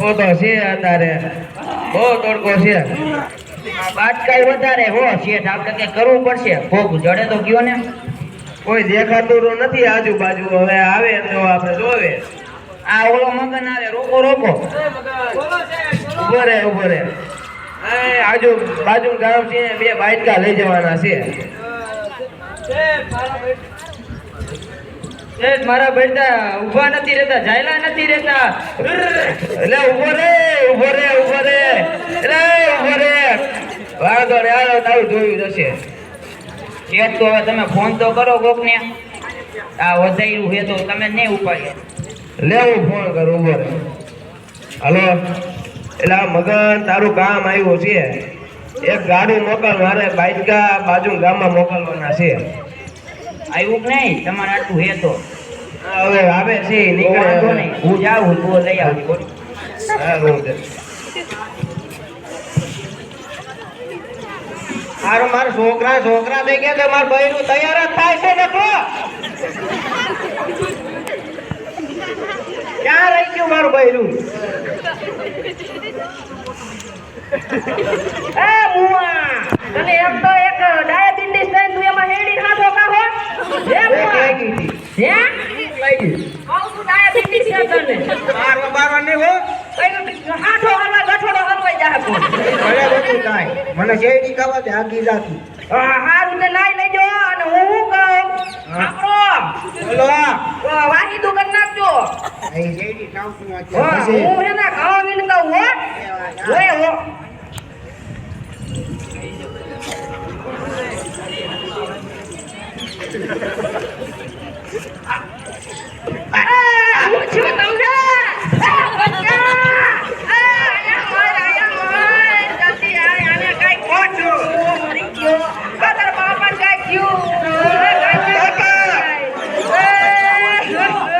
ઓ તો છે અત્યારે. બહુ તડકો છે. બાટકાઈ વધારે હો શેઠ. આપણે કઈ કરવું પડશે? ભોગ જડે તો ગયો ને. કોઈ દેખાતું નથી આજુબાજુ. હવે આવે તો આપણે જોવે. આ ઓલો મગન આવે રોકો રોકો. ઊભો રે ઊભો રે એ આજુ બાજુ ગામ છે બે બાઈકા લઈ જવાના છે. શેઠ મારા બેટા ઊભા નથી રહેતા જાયલા નથી રહેતા. એટલે ઊભો રે ઊભો રે ઊભો રે. એટલે ઊભો રે. વાંધો રે આલો તારું જોયું જશે. કેત તો હવે તમે ફોન તો કરો કોક ને આ વધાર્યું હે તો તમે નહીં ઉપાડ્યો. લેવું ફોન કરો ઊભો રે. હલો. એટલે આ મગન તારું કામ આવ્યું છે. એક ગાડું મોકલ મારે બાઈકા બાજુ ગામમાં મોકલવાના છે. આવ્યું કે નહીં? તમારે આટલું હે તો. હવે આવે છે નીકળે નહીં. હું જાઉં તો લઈ આવજો બોલો. હારું મારા છોકરા છોકરા બે કે મારા નું તૈયાર જ થાય છે ને તો. ક્યાં રહી ગયું મારું બૈરું એ મુઆ અને એક તો એક ડાયાબિટીસ થઈને તું એમાં હેડી ખાધો કાહો હે. હતી. હે? લાગી. કહું ડાયાબિટીસ છે તને મારવા બારવા નહીં હો કઈ હાથો હલવા ગઠોડો હલવાઈ જાય ભલે બધું થાય મને શેરડી ખાવા દે આગી જાતી હારું તે લઈ લેજો અને હું હું કહું આપણો બોલો વાહી કરી નાખજો અહીં શેરડી ખાવતું હા, હું એના ખાવા વિન હું હો ઓય હો આ, હું છું તમને આ, બચ્ચા! આ, અહીંયા મોય, અહીંયા મોય. જલ્દી આય, આને કાંઈ ખોટું. મરી ગયો. આ તારા બાપાને કાંઈ થયું. આ કાંઈ થયું. એ,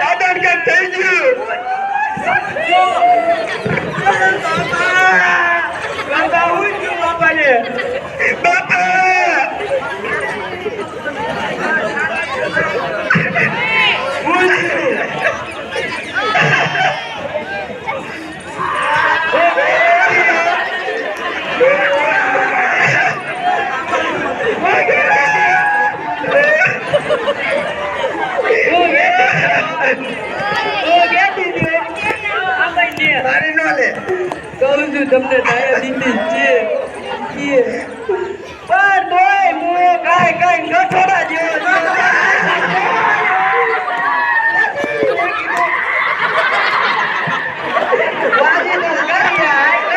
દાદા કે થઈ ગયું બાબા હું છું બાપાને બાપા હું છું મારી નો લે. કહું છું તમને ડાયાબિટીસ છે પણ તોય મુએ કાય કાય ગઠોડા જેવો વાજી તો કરી આય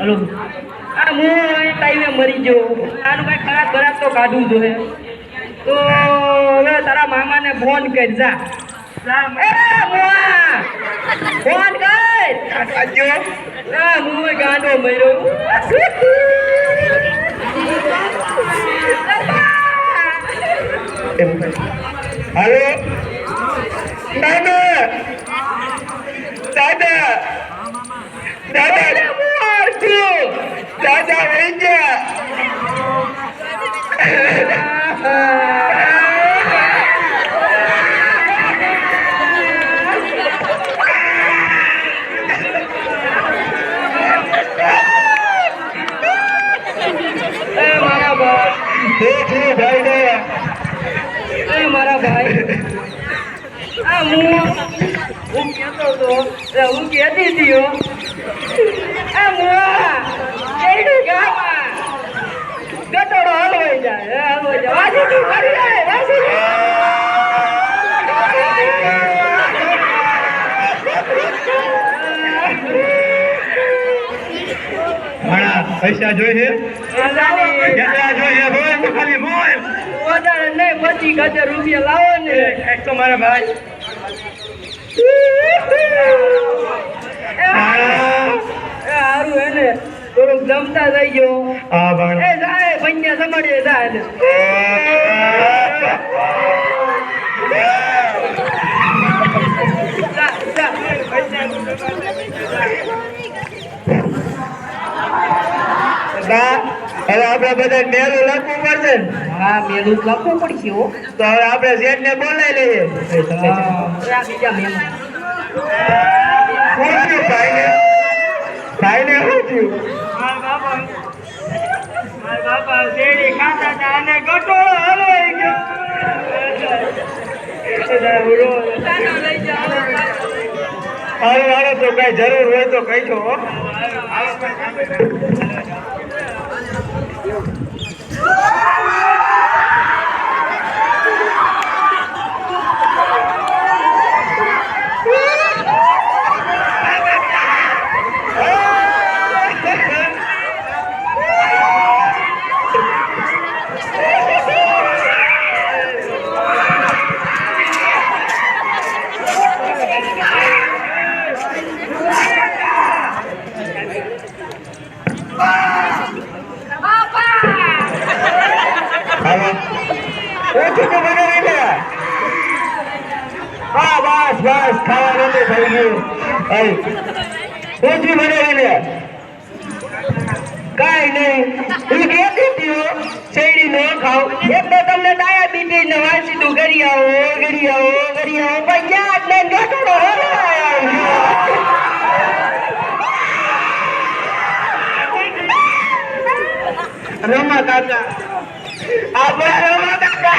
હલો. આ હું એ ટાઈમે મરી ગયો. આનું કાંઈ ખરાબ ખરાબ તો કાઢવું જોઈએ તો હવે તારા મામાને ફોન કરી જા. ફોન કર. હું ગાંડો મર્યો. હલો. દાદા. દાદા. Dada Marco, Dada Venga. પૈસા જોઈએ કેટલા જોઈએ બોલ તો ખાલી બોલ વધારે નહીં પચીસ હજાર રૂપિયા લાવો ને. કંઈક તો મારા ભાઈ. એ હારું એને થોડુંક જમતા થઈ ગયો. હા એ જાય પંજા સંભાળીએ જાય જા, જા. બા હવે આપણે બધા મેલું લખવું પડશે. ને. હા મેલું લખવું પડશે હો. તો હવે આપણે શેઠ ને બોલાવી લઈએ. શું થયું ભાઈને? ભાઈને શું થયું? હાલો હાલો તો કઈ જરૂર હોય તો કહીજો Woo! બસ ખાવા માટે થઈ ગયું. ઓછું બનાવી લે. કાઈ નહીં. હું કે હતી શેરડી ન ખાવ. એટલે તમને ડાયાબિટીસ ને વાસીદું કરી આવો કરી આવો કરી આવો. પણ ક્યાં જ નહીં. ગટોડો રમા કાકા. આપણા રમા કાકા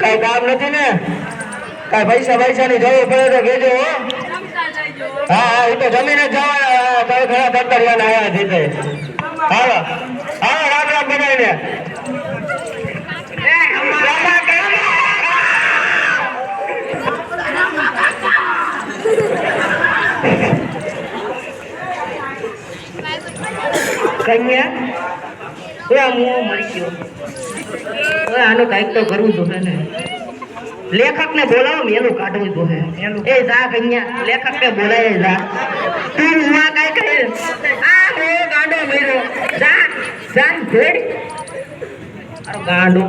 કઈ કામ નથી ને કઈ પૈસા પૈસા ની જરૂર પડે તો કેજો હો. હા એ તો જમીને જ જવાના ઘણા દત્તરિયાના આવ્યા જીતે હાલો હાલો, રામ રામ બનાવીને કન્યા? એ આ હું હવે આનું કાંઈક તો કરવું જોઈએ ને. લેખક ને બોલાવો મેલું કાઢવું જોઈએ એ જા કન્યા લેખક ને બોલાય જા. તું હુઆ કાંઈ કરે આ હો ગાંડો મેરો. જા જાન ભેડ અરે ગાંડો.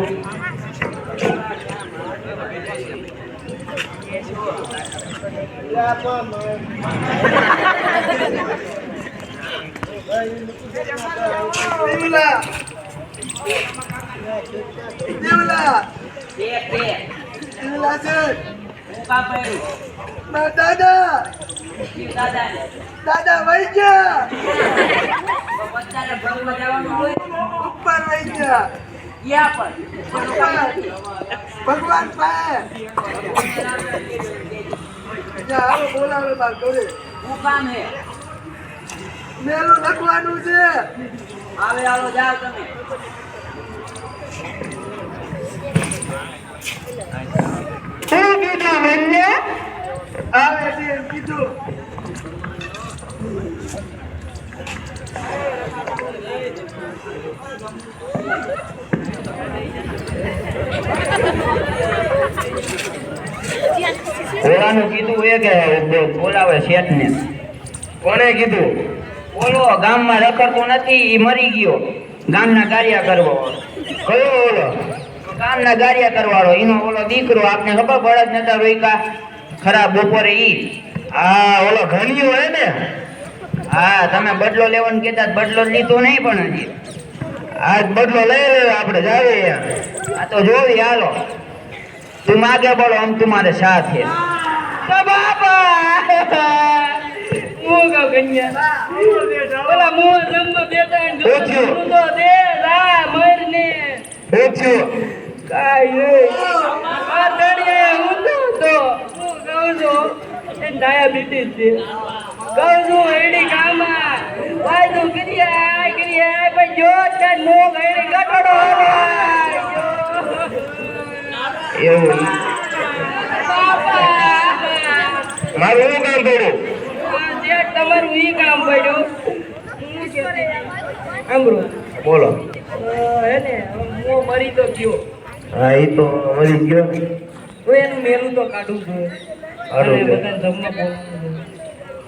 દાદા દાદા વહી ગયા ઉપર વહી ગયા ભગવાન પાસે બોલાવે બાર ઘરે મેલું લખવાનું છે આવે આવો કીધું કીધું. એ કે બોલાવે શેઠ ને કોણે કીધું? ઓલો ગામમાં રખડતો નથી એ મરી ગયો. ગામના કાર્ય કરવો. કયો કામના ગારિયા કરવાળો. એનો ઓલો દીકરો આપને ખબર બળદ નતા રોઈકા ખરાબ બપોરે ઈ. આ ઓલો ઘણિયો હે ને? હા તમે બદલો લેવાનું કહેતા બદલો લીધો નહીં પણ હજી. આજ બદલો લઈ લે આપણે જાવે આ તો જોવી હાલો. તું માગે બોલો આમ તમારે સાથ તો બાપા! હું કહું કન્યા? ઓલા મોહ રમવા જો ઓછું. તું દે રા મરને. પૂછ્યું કાઈ નહીં. આ દડિયા હું તો તો? હું કહું છું એ ડાયાબિટીસ છે. કહું છું એડી કામમાં. તું ક્રિયા ક્રિયા ભાઈ જો તે નો ગઈ ગટડો એવું. મારું શું કામ પડ્યું? જે તમારું ઈ કામ પડ્યું. અમરો બોલો. હે ને હું મરી તો ગયો. હા એ તો ગયો. તો એનું મેલું તો કાઢું છું. અને. બધાને જમવા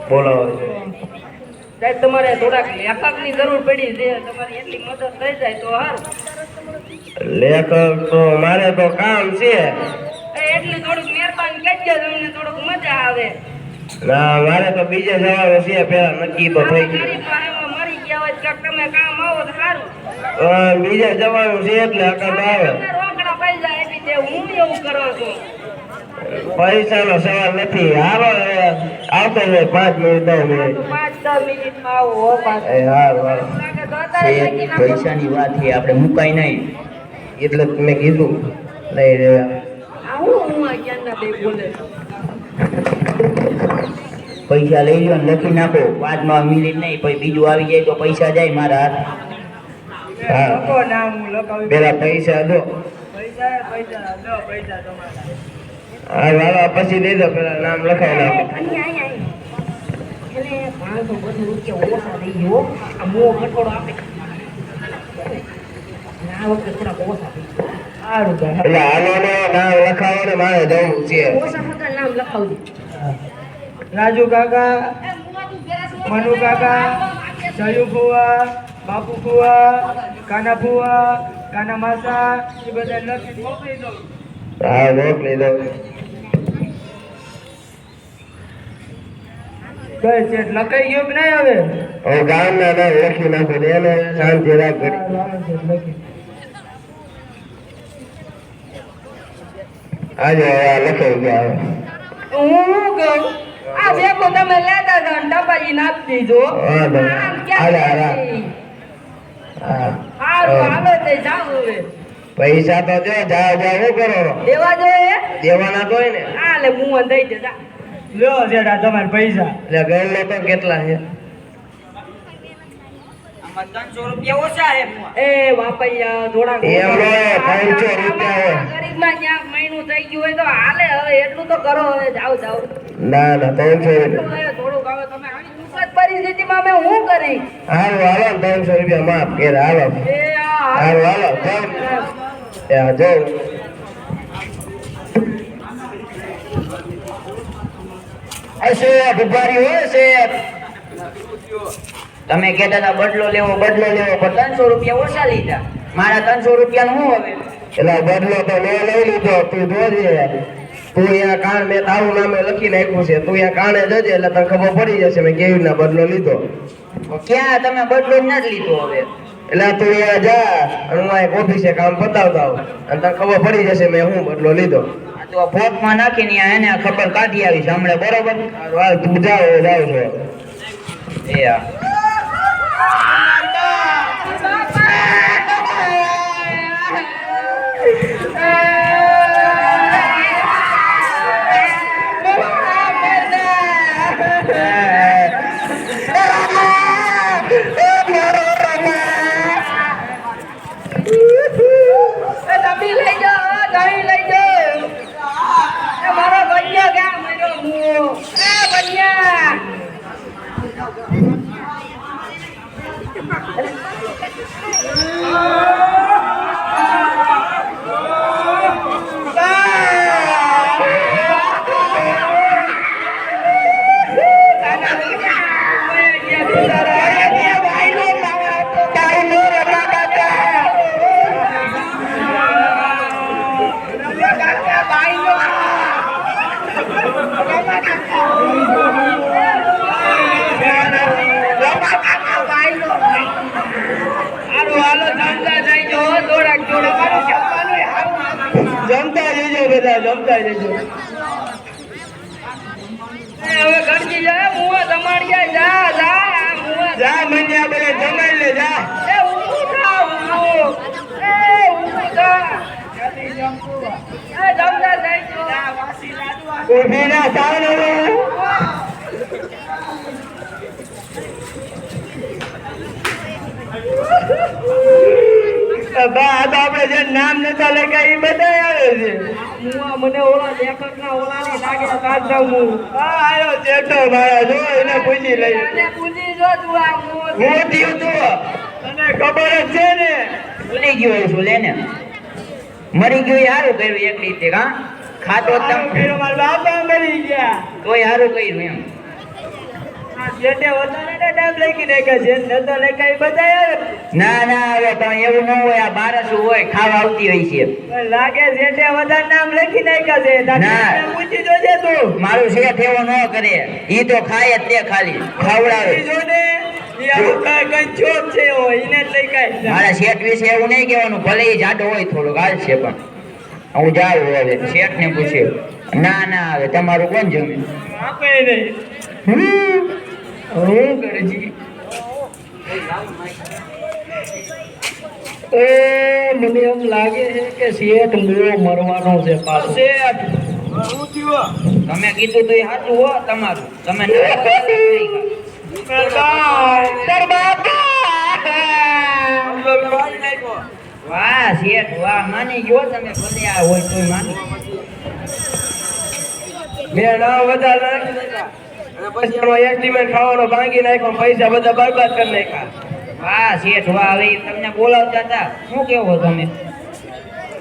બોલાવો સાહેબ તમારે થોડાક લેખકની જરૂર પડી છે. તમારી એટલી મદદ થઈ જાય તો હારું. લેખક તો મારે તો કામ છે. એટલી થોડુંક મહેરબાની કરજો તમને થોડુંક મજા આવે. ના મારે તો બીજે જવાનું છે પેલા નક્કી તો થઈ ગયું. મારી ગયા હોય તમે કામ આવો તો સારું. હા, બીજે જવાનું છે એટલે અકલ આવે. દે હું એવું કરો છું પૈસાનો સવાલ નથી. હારો આવતો હોય પાંચ મિનિટ દસ મિનિટ. પાંચ દસ મિનિટમાં આવો હો પાછો. તો છે. પૈસાની વાત છે આપણે મુકાય નહીં. એટલે મેં કીધું નહીં હું બે બોલે? પૈસા લઈ લો ને લખી નાખો. પાંચમાં મિનિટ નહીં પછી બીજું આવી જાય તો પૈસા જાય મારા હાથ. હા. પેલા પૈસા દો. હા રાજુ કાકા મનુ કાકા જયુ ફુવા બાપુ ફુવા કાના ફુવા કાના માસા એ બધા નથી મોકલી દઉં હા મોકલી દો કઈ છે? લખાઈ ગયો કે નહીં હવે? હવે ગામના નામ લખી નાખો ને એને શાંતિ રાખ ઘડી. આજે લખાઈ ગયા હું કહું? આ ભેગું તમે લેતા હતા ને ટપાલી નાખી દીધો. હા? હા હારું હાલો તે જાવ હવે પૈસા તો જો જાઓ જાઓ શું કરો. દેવા જોઈએ દેવાના તો ને? હા લે હું દઈ જતા જા. લ્યો જેડા તમારા પૈસા. એટલે લે તો કેટલા છે? એ વાપૈયા થોડા એમ નો હોય, પાંચસો રૂપિયા ગરીબમાં ક્યાંક મહિનું થઈ ગયું હોય તો હાલે હવે એટલું તો કરો હવે જાવ જાવ ના ના ત્રણસો રૂપિયા. થોડુંક હવે તમે આવી પરિસ્થિતિમાં મેં શું કરી? હાલો હાલો ત્રણસો રૂપિયા માફ કે હાલો. હાલો હાલો હા, જો. હોય છે તમે કહેતા હતા બદલો લેવો બદલો લેવો પણ ત્રણસો રૂપિયા ઓછા લીધા. મારા ત્રણસો રૂપિયાનું શું હવે? એટલે બદલો તો મેં લઈ લીધો તું જોજે. તું અહીંયા કાન મેં તારું નામે લખી નાખ્યું છે. તું અહીંયા કાણે જજે એટલે તને ખબર પડી જશે મેં કેવી રીતના બદલો લીધો. ક્યાં તમે બદલો જ નથી લીધો હવે? એટલે તું અહીંયા જા અને હું એક ઓફિસે કામ પતાવતા હોઉં અને તને ખબર પડી જશે મેં હું બદલો લીધો. આ તો ફોટમાં નાખીને એને ખબર કાઢી આવીશ હમણાં બરોબર? હાલ તું જાઓ જાવ છો. એ હા મર્યો બધા જમતા જજો એ હવે ગણજી જા મુવા જમાડ્યા જા જા મુવા જા મને બધા જમાઈ લે જા. એ જમતા જઈશું જા ના. બા આ તો આપણે જે નામ નતા લખ્યા એ બધા આવે છે. મુવા મને ઓલા લેખકના ઓલાની લાગે કાઢ હું. હા આયો ચેટો મારા જો એને પૂછી લઈ. પૂછી જો તું આ હું થયું તું? તને ખબર જ છે ને? ભૂલી ગયો છું લે મરી ગયું સારું કર્યું એક રીતે હા? ખાતો તમ પીરો મારા બાપા મરી ગયા. તોય સારું કર્યું એમ. જેટે વધારે ને નામ લખી નાખ્યા છે નતો લખ્યા બધા ના ના હવે પણ એવું ન હોય આ બારસું હોય ખાવા આવતી હોય છે. લાગે જેટે વધારે નામ લખી નાખ્યા છે ના. પૂછી જોજે તું. મારું શેઠ એવો ન કરે. ઈ તો ખાય જ તે ખાલી. ખવડાવે. પૂછી જો ને ઈ આવું કાંઈ છે એને જ મારા શેઠ વિશે એવું નહીં કહેવાનું ભલે એ જાડો હોય થોડોક હાલ છે પણ. હું જાઉં હવે શેઠ ને પૂછ્યું ના ના હવે તમારું કોણ જમે? આપે નહીં. હું? કરજી એ મને એમ લાગે છે કે શેઠ મૂળો મરવાનો છે પાછો. શેઠ! તમે કીધું તો એ સાચું હો તમારું. તમે તો વાહ શેઠ વાહ માની ગયો તમે. ભલે આ હોય તોય માની. મેં ના વધારે પછી એનો estimate ખાવાનો ભાંગી નાખ્યો પૈસા બધા બરબાદ કરી નાખ્યા. વાહ શેઠ વાહ હવે તમને બોલાવતા હતા. શું કેવો તમે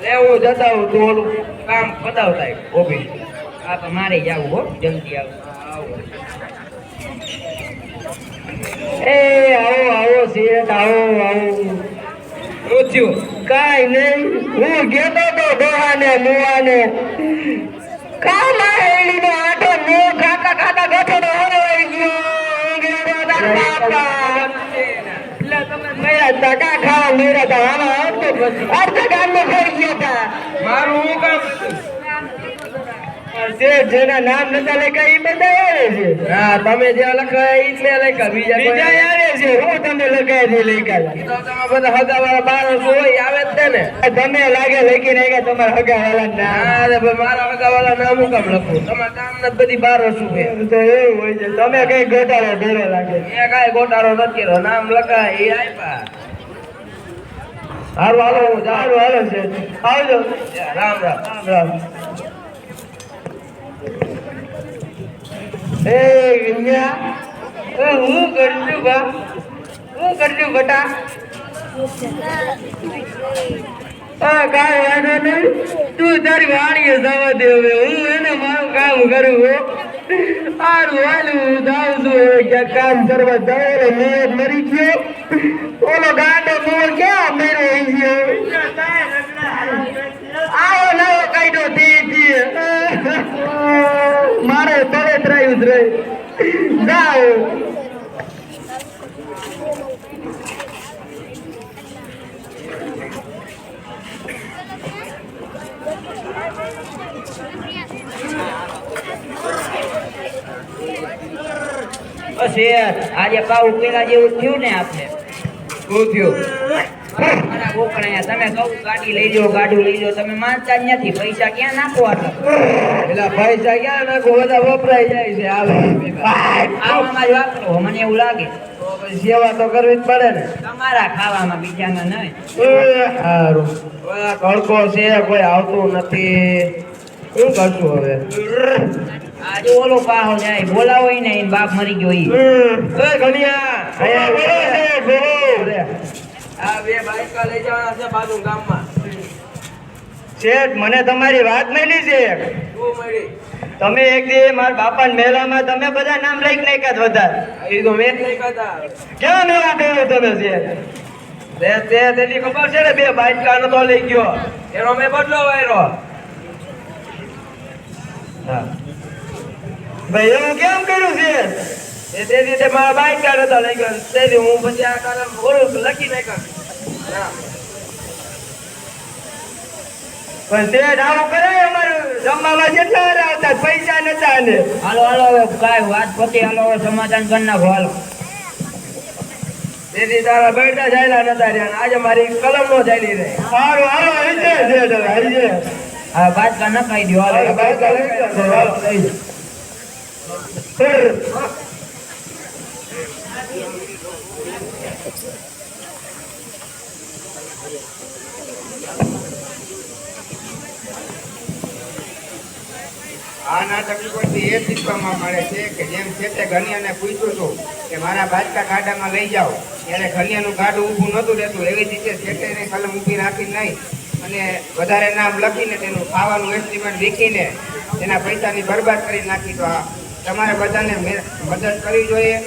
લેવું જતા હું તું ઓલું કામ પતાવતા ઓફિસ. આ તો મારે જવું હો જલ્દી આવો. એ આવો આવો શેઠ આવો આવો. પૂછ્યું કાંઈ નહીં હું ગેતો તો ડોહાને મુવાને. ટકા ખાવા મેરા તા આમાં અડધા ગામમાં ખાઈ ગયા તા મારું હું કામ જે જેના નામ નતા લખ્યા એ બધા આવે છે. હા તમે જે લખાય જ મેં લખ્યા બીજા બીજા આવે. છે. હું લખાય. છે લખ્યા તમે બધા હગા વાળા બાર હોય આવે જ છે ને. તમે લાગે લખી નાખ્યા તમારા હગા વાળા નામ મારા હગા વાળા નામ હું કામ લખું? તમારા બધી બાર શું તો એવું હોય છે. તમે કઈ ગોટાળો ભેરો લાગે? એ કાંઈ ગોટાળો નથી કર્યો. નામ લખાય એ આપ્યા હારું હાલો છે આવજો. રામ રામ. રામ રામ. એ વિન્યા એ હું કરશું બા? હું કરશું બટા? હા કાંઈ વાંધો નહીં. તું તારી વાડીએ જવા દે હવે. હું એને મારું કામ કરું હો. હાલું જાઉં છું. ક્યાંક કામ કરવા જાય મેં મરી ગયો. ઓલો ગાંડો મોર ક્યાં મેરો ગયો આવો નવો કાઢ્યો તે મારે તળે ત્રાયું જ રહી. જાઓ. બસ એ આજે પાઉ પેલા જેવું થયું ને આપણે શું થયું? તમે કહું ગાડી લઈ લો ગાડું લઈ લો તમે માનતા જ નથી પૈસા ક્યાં નાખો આટલા પૈસા ક્યાં નાખો બધા વપરાઈ જાય છે. આવે જ વાપરો મને એવું લાગે. સેવા તો કરવી જ પડે ને. તમારા ખાવામાં બીજાના નહીં. સારું કડકો છે કોઈ આવતું નથી. શું કરશું હવે? આજે ઓલો પાહો જાય બોલાવો ને બાપ મરી ગયો એ ઘડિયા શેઠ મને તમારી વાત મળી છે. તમે એક દી મારા બાપા મેલામાં તમે બધા નામ લઈ નાખ્યા વધારે? એ તો મેં ક્યાં મેળા કર્યો તમે શેઠ? તે તેની ખબર છે ને બે બાઈકા તો લઈ ગયો. એનો મેં બદલો વાયરો. ભાઈ એવું કેમ કર્યું છે તે મારા બાઈકા નતો લઈ ગયો. તેથી હું પછી આ કારણ બોલું લખી નાખ્યા પણ તે અમારું જમવામાં જેટલા હતા પૈસા નતા ને હાલો હાલો હવે કાંઈ વાત પતી હાલો હવે સમાધાન કરી નાખો હાલો. તેથી તારા બેટા જાયલા નતા રહ્યા આજે મારી કલમ નો જાયલી રહે સારું હાલો આવી જાય આવી જાય. હા બાદકા નખાઈ દો હાલો. હાલો. આ નાટક ઉપરથી એ શીખવામાં મળે છે કે જેમ છેતે ઘનિયાને પૂછ્યું હતું કે મારા બાજકા ગાડામાં લઈ જાઓ. ત્યારે ઘનિયાનું ગાડું ઊભું નહોતું રહેતું. એવી રીતે છેટેને કલમ ઊભી રાખી નહીં. અને વધારે નામ લખીને તેનું ખાવાનું એસ્ટિમેટ લીખીને તેના પૈસાની બરબાદ કરી નાખી. તો તમારે બધાને મદદ કરવી જોઈએ.